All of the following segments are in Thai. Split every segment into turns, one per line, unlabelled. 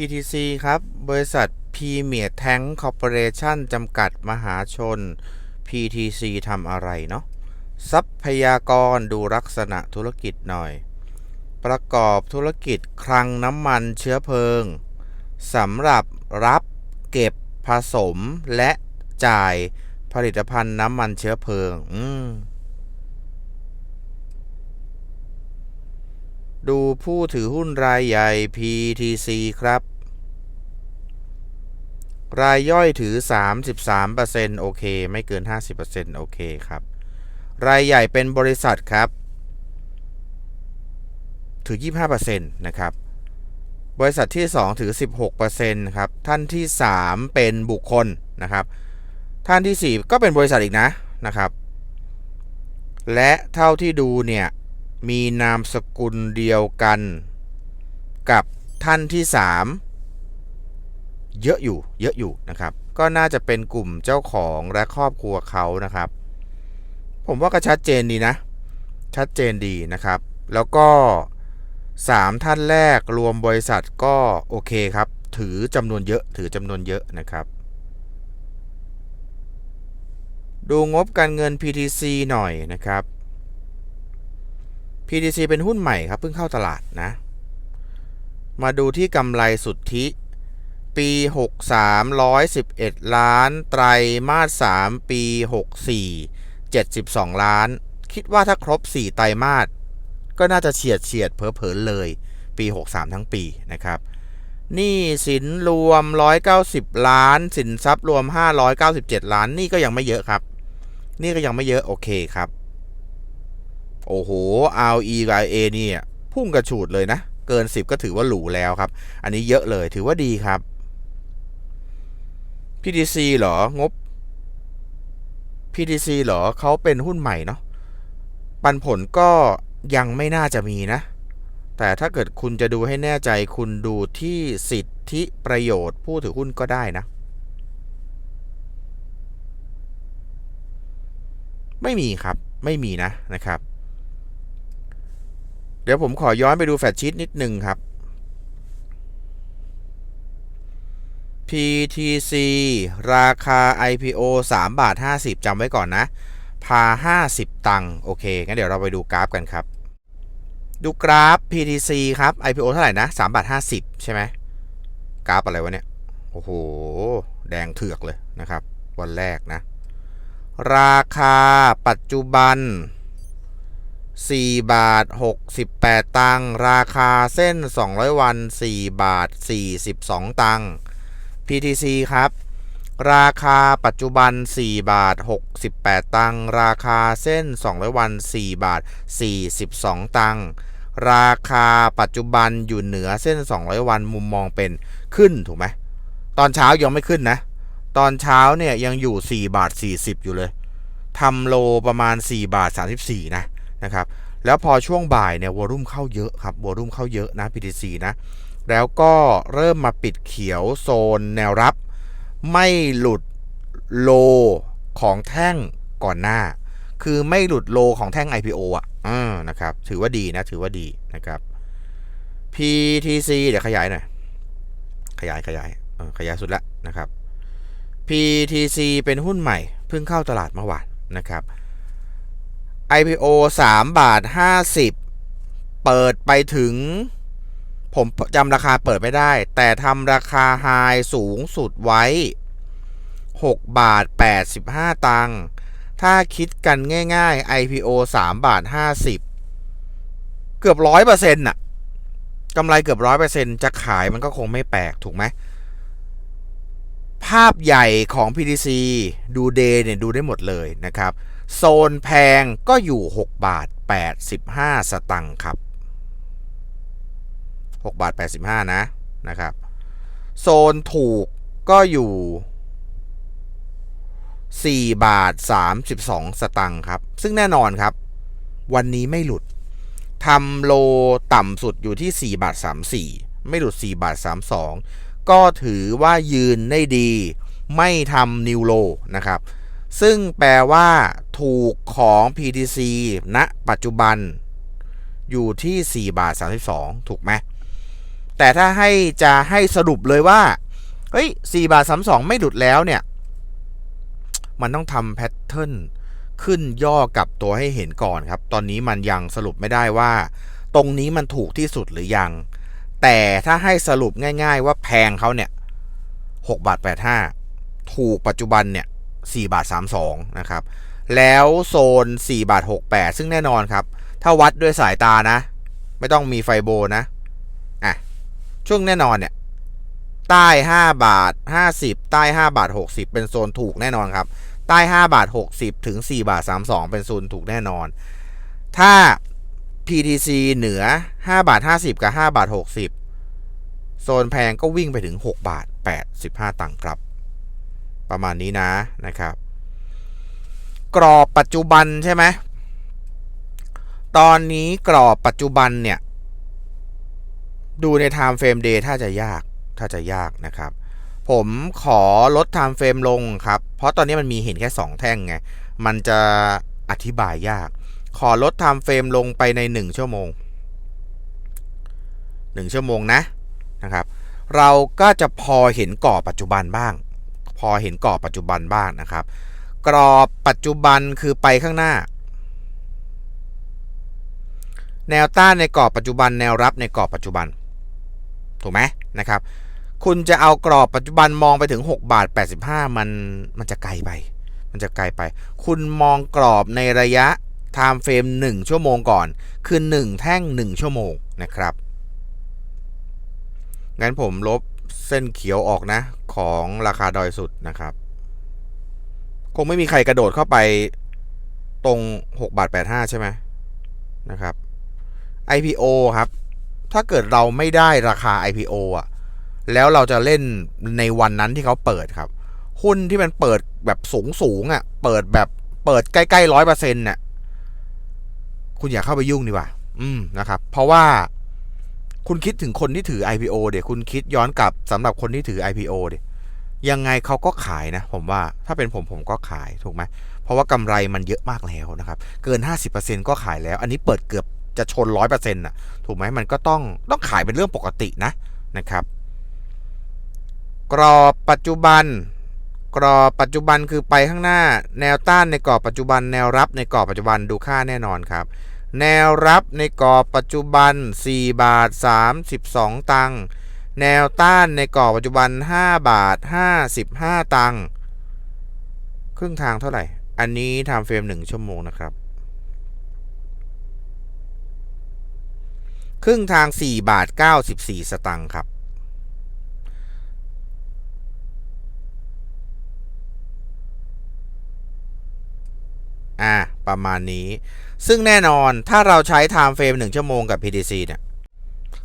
PTC ครับ บริษัท Premier Tank Corporation จำกัดมหาชน PTC ทำอะไรเนาะทรัพยากรดูลักษณะธุรกิจหน่อย ประกอบธุรกิจคลังน้ำมันเชื้อเพลิงสำหรับรับเก็บผสมและจ่ายผลิตภัณฑ์น้ำมันเชื้อเพลิง อืม ดูผู้ถือหุ้นรายใหญ่ PTC ครับ รายย่อยถือ 33%โอเค ไม่เกิน 50%โอเคครับ รายใหญ่เป็นบริษัทครับ ถือ 25%นะครับ บริษัทที่ 2 ถือ 16%ครับ ท่านที่ 3 เป็นบุคคลนะครับ ท่านที่ 4 ก็เป็นบริษัทอีกนะนะครับ และเท่าที่ดูเนี่ย มีนามสกุลเดียวกัน กับท่านที่ 3 เยอะอยู่เยอะอยู่นะครับ ก็น่าจะเป็นกลุ่มเจ้าของและครอบครัวเขานะครับ ผมว่าก็ชัดเจนดีนะ ชัดเจนดีนะครับ แล้วก็ 3 ท่านแรกรวมบริษัทก็โอเคครับ ถือจำนวนเยอะถือจำนวนเยอะนะครับดูงบการเงิน PTC หน่อยนะครับ PTC เป็นหุ้นใหม่ครับเพิ่งเข้าตลาดนะ มาดูที่กำไรสุทธิ ปี 63 111 ล้าน ไตรมาส 3 ปี 64 72 ล้าน คิดว่าถ้าครบ 4 ไตรมาสก็น่าจะเฉียดเฉียดเผลอเลอเลย ปี 63 ทั้งปีนะครับหนี่สินรวม 190 ล้าน สินทรัพย์รวม 597 ล้าน นี่ก็ยังไม่เยอะครับ นี่ก็ยังไม่เยอะโอเคครับ โอ้โห RE กับ A นี่พุ่งกระฉูดเลยนะ เกิน 10 ก็ถือว่าหรูแล้วครับ อันนี้เยอะเลยถือว่าดีครับ PTC เหรองบ PTC เหรอเขาเป็นหุ้นใหม่เนาะปันผลก็ยังไม่น่าจะมีนะ แต่ถ้าเกิดคุณจะดูให้แน่ใจคุณดูที่สิทธิประโยชน์ผู้ถือหุ้นก็ได้นะ ไม่มีครับไม่มีนะนะครับ ดี๋ยวผมขอย้อนไปดูแฟชชีตนิดหนึ่งครับ PTC ราคา IPO 3 บาท 50จำไว้ก่อนนะ พา 50 ตังค์โอเค งั้นเดี๋ยวเราไปดูกราฟกันครับ ดูกราฟ PTC ครับ IPO เท่าไหร่นะ3บาท 50 ใช่ไหมกราฟอะไรวะเนี่ย โอ้โห แดงเถือกเลยนะครับ วันแรกนะ ราคาปัจจุบัน 4 บาท 68 ตังค์ราคาเส้น 200 วัน 4 บาท 42 ตังค์ PTC ครับ ราคาปัจจุบัน 4 บาท 68 ตังค์ราคาเส้น 200 วัน 4 บาท 42 ตังค์ราคาปัจจุบันอยู่เหนือเส้น 200 วันมุมมองเป็นขึ้นถูกไหมตอนเช้ายังไม่ขึ้นนะ ตอนเช้าเนี่ยยังอยู่ 4 บาท 40 อยู่เลยทำโลประมาณ 4 บาท 34 นะ นะครับแล้วพอช่วงบ่ายเนี่ยวอลุ่มเข้าเยอะครับวอลุ่มเข้าเยอะนะ PTC นะแล้วก็เริ่มมาปิดเขียวโซนแนวรับ ไม่หลุดโลของแท่งก่อนหน้า คือไม่หลุดโลของแท่ง IPO อะอ่านะครับ ถือว่าดีนะ ถือว่าดีนะครับ PTC เดี๋ยวขยายหน่อย ขยายขยายขยายสุดละนะครับ PTC เป็นหุ้นใหม่ เพิ่งเข้าตลาดเมื่อวานนะครับ IPO 3 บาท 50 เปิดไปถึง ผมจำราคาเปิดไม่ได้ แต่ทำราคาไฮสูงสุดไว้ 6 บาท 85 ตังค์ถ้าคิดกันง่าย ๆ IPO 3 บาท 50 เกือบร้อยเปอร์เซ็นต์น่ะกำไรเกือบร้อยเปอร์เซ็นต์จะขายมันก็คงไม่แปลก ถูกไหม ภาพใหญ่ของ PTC ดูเดย์เนี่ย ดูได้หมดเลยนะครับ โซนแพงก็อยู่ 6 บาท 85 สตังค์ครับ 6 บาท 85 นะนะครับ โซนถูกก็อยู่ 4 บาท 32 สตังค์ครับ ซึ่งแน่นอนครับ วันนี้ไม่หลุดทำโลต่ำสุดอยู่ที่ 4 บาท 34 ไม่หลุด 4 บาท 32 ก็ถือว่ายืนได้ดี ไม่ทำนิวโลนะครับ ซึ่งแปลว่าถูกของ PTC ณปัจจุบันอยู่ที่ 4 บาท 32 ถูกไหม แต่ถ้าให้จะให้สรุปเลยว่า เฮ้ย 4 บาท 32 ไม่หลุดแล้วเนี่ย มันต้องทำแพทเทิร์นขึ้นย่อกับตัวให้เห็นก่อนครับ ตอนนี้มันยังสรุปไม่ได้ว่า ตรงนี้มันถูกที่สุดหรือยัง แต่ถ้าให้สรุปง่าย ๆ ว่าแพงเขาเนี่ย6บาท85 ถูกปัจจุบันเนี่ย 4บาท32นะครับแล้วโซน4บาท68 ซึ่งแน่นอนครับ ถ้าวัดด้วยสายตานะ ไม่ต้องมีไฟโบนะอะช่วงแน่นอนเนี่ยใต้ 5 บาท 50 ใต้ 5 บาท 60 เป็นโซนถูกแน่นอนครับ ใต้ 5 บาท 60 ถึง 4 บาท 32 เป็นโซนถูกแน่นอน ถ้า PTC เหนือ 5 บาท 50 กับ 5 บาท 60 โซนแพงก็วิ่งไปถึง 6 บาท 85 ตังค์ครับ ประมาณนี้นะนะครับ กรอบปัจจุบันใช่ไหมตอนนี้กรอบปัจจุบันเนี่ย ดูใน Time Frame Day ถ้าจะยากถ้าจะยากนะครับ ผมขอลด Time Frame ลงครับ เพราะตอนนี้มันมีเห็นแค่ 2 แท่งไง มันจะอธิบายยาก ขอลด Time Frame ลงไปใน 1 ชั่วโมง 1 ชั่วโมงนะนะครับ เราก็จะพอเห็นกรอบปัจจุบันบ้าง พอเห็นกรอบปัจจุบันบ้างนะครับ กรอบปัจจุบันคือไปข้างหน้า แนวต้านในกรอบปัจจุบัน แนวรับในกรอบปัจจุบัน ถูกไหมนะครับ คุณจะเอากรอบปัจจุบันมองไปถึง6บาท85 มันมันจะไกลไป มันจะไกลไป คุณมองกรอบในระยะ time frame 1ชั่วโมงก่อน คือ 1 แท่ง 1 ชั่วโมงนะครับงั้นผมลบ เส้นเขียวออกนะ ของราคาดอยสุดนะครับ คงไม่มีใครกระโดดเข้าไปตรง 6 บาท 85 ใช่ไหมนะครับ IPO ครับ ถ้าเกิดเราไม่ได้ราคา IPO อะ แล้วเราจะเล่นในวันนั้นที่เขาเปิดครับ หุ้นที่มันเปิดแบบสูงสูงอะ เปิดแบบเปิดใกล้ๆร้อยเปอร์เซ็นต์น่ะ คุณอย่าเข้าไปยุ่งดีกว่า อืมนะครับ เพราะว่า คุณคิดถึงคนที่ถือ IPO เดี๋ยวคุณคิดย้อนกลับสำหรับคนที่ถือ IPO เดี๋ยยังไงเขาก็ขายนะ ผมว่าถ้าเป็นผมผมก็ขายถูกไหมเพราะว่ากำไรมันเยอะมากแล้วนะครับ เกิน 50%ก็ขายแล้ว อันนี้เปิดเกือบจะชน 100%น่ะถูกไหมมันก็ต้องต้องขายเป็นเรื่องปกตินะนะครับ กรอบปัจจุบัน กรอบปัจจุบันคือไปข้างหน้าแนวต้านในกรอบปัจจุบันแนวรับในกรอบปัจจุบันดูค่าแน่นอนครับ แนวรับในกรอบปัจจุบัน 4 บาท 32 ตังค์แนวต้านในกรอบปัจจุบัน 5 บาท 55 ตังค์ครึ่งทางเท่าไหร่ อันนี้ทำเฟรม 1 ชั่วโมงนะครับ ครึ่งทาง 4 บาท 94 สตังค์ครับอ่า ประมาณนี้ ซึ่งแน่นอนถ้าเราใช้ time frame 1 ชั่วโมงกับ PTC เนี่ย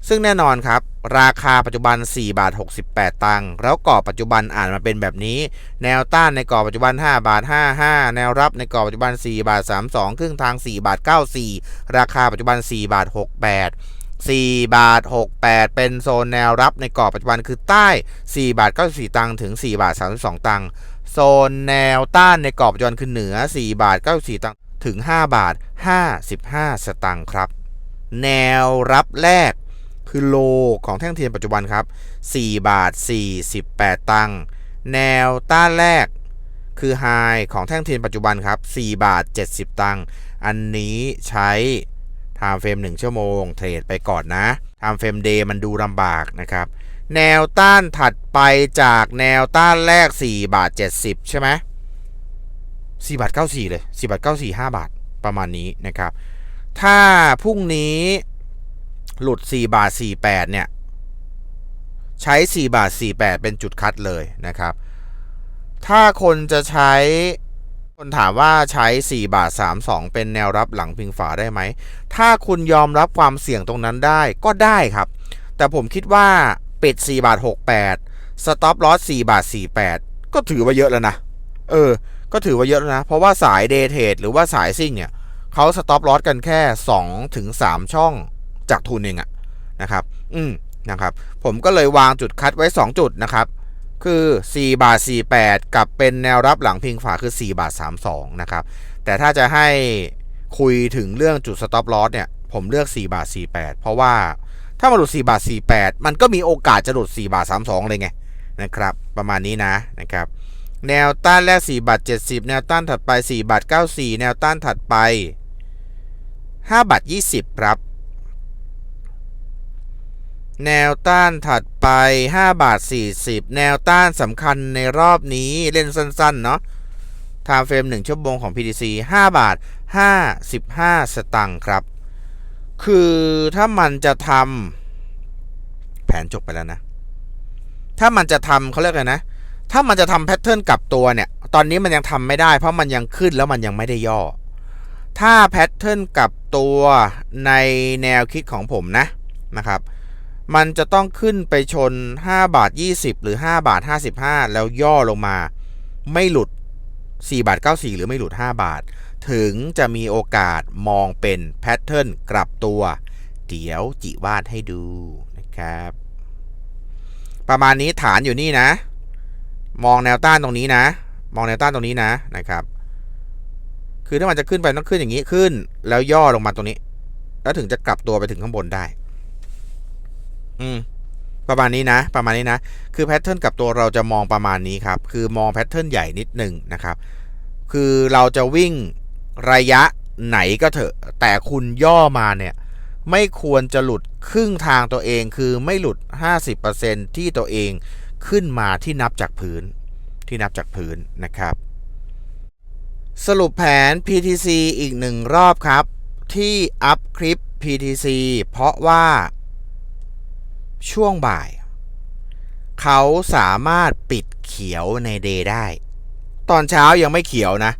ซึ่งแน่นอนครับ ราคาปัจจุบัน 4 บาท 68 ตังค์แล้วกรอบปัจจุบันอ่านมาเป็นแบบนี้ แนวต้านในกรอบปัจจุบัน 5 บาท 55 แนวรับในกรอบปัจจุบัน 4 บาท 32 ครึ่งทาง 4 บาท 94 ราคาปัจจุบัน 4 บาท 68 4 บาท 68 เป็นโซนแนวรับในกรอบปัจจุบันคือใต้ 4 บาท 94 ตังค์ถึง 4 บาท 32 ตังค์โซนแนวต้านในกรอบปัจจุบันคือเหนือ 4 บาท 94 ตังค์ ถึง 5 บาท 55 สตังค์ครับ แนวรับแรกคือโลของแท่งเทียนปัจจุบันครับ 4 บาท 48 ตังค์ แนวต้านแรกคือไฮของแท่งเทียนปัจจุบันครับ 4 บาท 70 ตังค์ อันนี้ใช้ time frame 1ชั่วโมง เทรดไปก่อนนะ time frame day มันดูลำบากนะครับ แนวต้านถัดไปจากแนวต้านแรก 4 บาท 70 ใช่ไหม 4บาท94 เลย 4บาท94 5 บาทประมาณนี้นะครับ ถ้าพรุ่งนี้หลุด 4 บาท 48 เนี่ย ใช้ 4 บาท 48 เป็นจุดคัดเลยนะครับ ถ้าคนจะใช้ คนถามว่าใช้ 4 บาท 32 เป็นแนวรับหลังพิงฝาได้ไหม ถ้าคุณยอมรับความเสี่ยงตรงนั้นได้ก็ได้ครับ แต่ผมคิดว่าปิด 4 บาท 68 สต็อปลอส4บาท 48 ก็ถือว่าเยอะแล้วนะ เออ ก็ถือว่าเยอะแล้วนะ เพราะว่าสายเดเทดหรือว่าสายซิ่งเนี่ยเขาสต็อปลอสกันแค่2ถึง3ช่องจากทุนเองอะนะครับ อืมนะครับ ผมก็เลยวางจุดคัดไว้ 2 จุดนะครับ คือ 4 บาท 48 กับเป็นแนวรับหลังพิงฝาคือ 4 บาท 32 นะครับ แต่ถ้าจะให้คุยถึงเรื่องจุด stop loss เนี่ย ผมเลือก 4 บาท 48 เพราะว่าถ้ามาหลุด 4 บาท 48 มันก็มีโอกาสจะหลุด 4 บาท 32 เลยไงนะครับ ประมาณนี้นะนะครับ แนวต้านแรก4บาท70 แนวต้านถัดไป4บาท94 แนวต้านถัดไป5บาท20 ครับ แนวต้านถัดไป5บาท40 แนวต้านสำคัญในรอบนี้เล่นสั้นๆ เนาะไทม์เฟรม1ชั่วโมงของ PTC 5 บาท 55 สตังค์ครับ คือถ้ามันจะทำแผนจบไปแล้วนะ ถ้ามันจะทำเขาเรียกไงนะ ถ้ามันจะทำแพทเทิร์นกลับตัวเนี่ย ตอนนี้มันยังทำไม่ได้ เพราะมันยังขึ้นแล้วมันยังไม่ได้ย่อ ถ้าแพทเทิร์นกลับตัวในแนวคิดของผมนะนะครับ มันจะต้องขึ้นไปชน 5 บาท 20 หรือ 5 บาท 55 แล้วย่อลงมา ไม่หลุด 4 บาท 94 หรือไม่หลุด 5 บาท ถึงจะมีโอกาสมองเป็นแพทเทิร์นกลับตัว เดี๋ยวจิวาดให้ดูนะครับ ประมาณนี้ฐานอยู่นี่นะ มองแนวต้านตรงนี้นะ มองแนวต้านตรงนี้นะนะครับ คือถ้ามันจะขึ้นไปต้องขึ้นอย่างนี้ขึ้น แล้วย่อลงมาตรงนี้ แล้วถึงจะกลับตัวไปถึงข้างบนได้ อืมประมาณนี้นะ ประมาณนี้นะ คือแพทเทิร์นกับตัวเราจะมองประมาณนี้ครับ คือมองแพทเทิร์นใหญ่นิดหนึ่งนะครับ คือเราจะวิ่งระยะไหนก็เถอะ แต่คุณย่อมาเนี่ย ไม่ควรจะหลุดครึ่งทางตัวเอง คือไม่หลุด 50%ที่ตัวเอง ขึ้นมาที่นับจากพื้นที่นับจากพื้นนะครับ สรุปแผน PTC อีกหนึ่งรอบครับ ที่อัพคลิป PTC เพราะว่าช่วงบ่าย เขาสามารถปิดเขียวในเดย์ได้ ตอนเช้ายังไม่เขียวนะ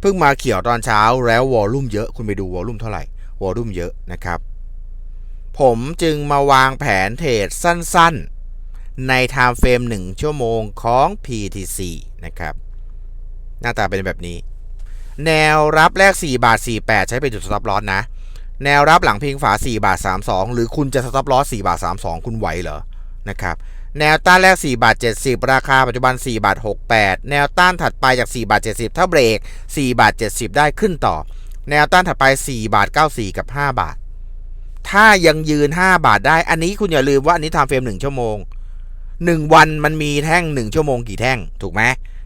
เพิ่งมาเขียวตอนเช้าแล้ววอลลุ่มเยอะ คุณไปดูวอลลุ่มเท่าไหร่ วอลลุ่มเยอะนะครับ ผมจึงมาวางแผนเทรดสั้นๆ ใน Time Frame 1 ชั่วโมงของ PTC นะครับ หน้าตาเป็นแบบนี้ แนวรับแรก 4 บาท 48 ใช้เป็นจุดสต็อปลอสนะ แนวรับหลังพิงฝา 4 บาท 32 หรือคุณจะสต็อปลอส4บาท 32 คุณไหวเหรอ นะครับ แนวต้านแรก 4 บาท 70 ราคาปัจจุบัน 4 บาท 68 แนวต้านถัดไปจาก 4 บาท 70 ถ้าเบรก 4 บาท 70 ได้ขึ้นต่อ แนวต้านถัดไป 4 บาท 94 กับ 5 บาท ถ้ายังยืน 5 บาทได้ อันนี้คุณอย่าลืมว่าอันนี้ทำเฟรม1ชั่วโมง 1 วันมันมีแท่ง 1 ชั่วโมงกี่แท่ง ถูกไหม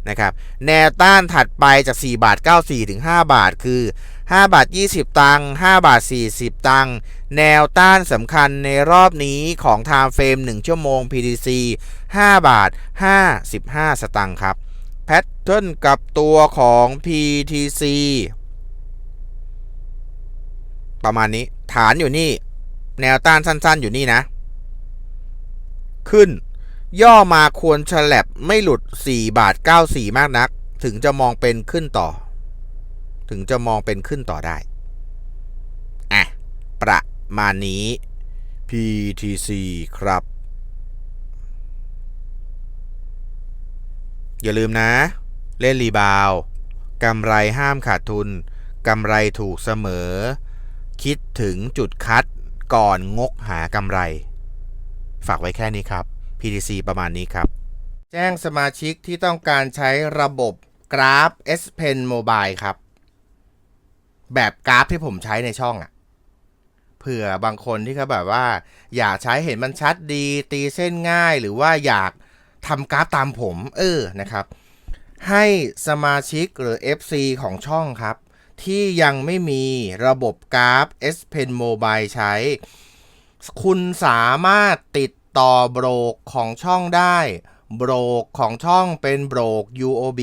นะครับแนวต้านถัดไปจาก4บาท94 ถึง 5 บาท คือ 5 บาท 20 ตังค์5บาท 40 ตังค์แนวต้านสำคัญในรอบนี้ของ Time Frame 1 ชั่วโมง PTC 5 บาท 55 สตังค์ครับแพทเทิร์นกับตัวของ PTC ประมาณนี้ฐานอยู่นี่ แนวต้านสั้นๆอยู่นี่นะ ขึ้น ย่อมาควรฉลับไม่หลุด 4 บาท 94 มากนัก ถึงจะมองเป็นขึ้นต่อ ถึงจะมองเป็นขึ้นต่อได้ อะ ประมาณนี้ PTC ครับ อย่าลืมนะ เล่นรีบาวกำไรห้ามขาดทุนกำไรถูกเสมอ คิดถึงจุดคัดก่อนงกหากำไร ฝากไว้แค่นี้ครับ PTC ประมาณนี้ครับ แจ้งสมาชิกที่ต้องการใช้ระบบกราฟ S Pen Mobile ครับ แบบกราฟที่ผมใช้ในช่องอะเผื่อบางคนที่เขาแบบว่า อยากใช้เห็นมันชัดดี ตีเส้นง่ายหรือว่าอยากทำกราฟตามผม เออนะครับให้สมาชิกหรือ FC ของช่องครับ ที่ยังไม่มีระบบกราฟ S Pen Mobile ใช้ คุณสามารถติด ต่อโบรกของช่องได้ โบรกของช่องเป็นโบรก UOB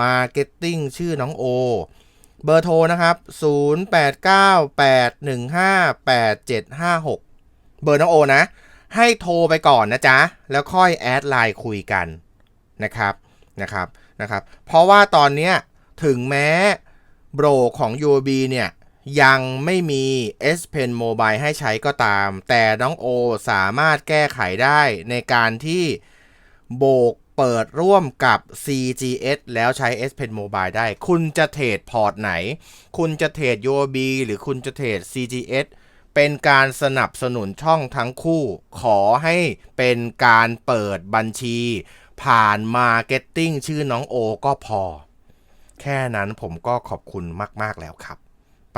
Marketing ชื่อน้องโอ เบอร์โทรนะครับ 0898158756 เบอร์น้องโอนะ ให้โทรไปก่อนนะจ๊ะ แล้วค่อยแอดไลน์คุยกันนะครับนะครับนะครับ เพราะว่าตอนเนี้ยถึงแม้โบรกของ UOB เนี่ย ยังไม่มี S Pen Mobile ให้ใช้ก็ตาม แต่น้องโอสามารถแก้ไขได้ในการที่โบกเปิดร่วมกับ CGS แล้วใช้ S Pen Mobile ได้ คุณจะเทรดพอร์ตไหน คุณจะเทรด UOB หรือคุณจะเทรด CGS เป็นการสนับสนุนช่องทั้งคู่ ขอให้เป็นการเปิดบัญชี ผ่าน Marketing ชื่อน้องโอก็พอ แค่นั้นผมก็ขอบคุณมาก ๆ แล้วครับ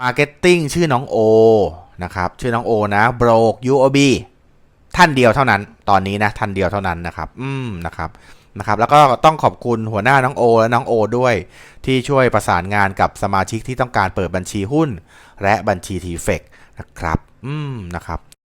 Marketing ชื่อน้องโอนะครับชื่อน้องโอนะ b r o k UOB ท่านเดียวเท่านั้น ตอนนี้นะท่านเดียวเท่านั้นนะครับ อืมนะครับนะครับแล้วก็ต้องขอบคุณหัวหน้าน้องโอและน้องโอด้วย ที่ช่วยประสานงานกับสมาชิกที่ต้องการเปิดบัญชีหุ้น และบัญชีทีเฟกนะครับ อืมนะครับ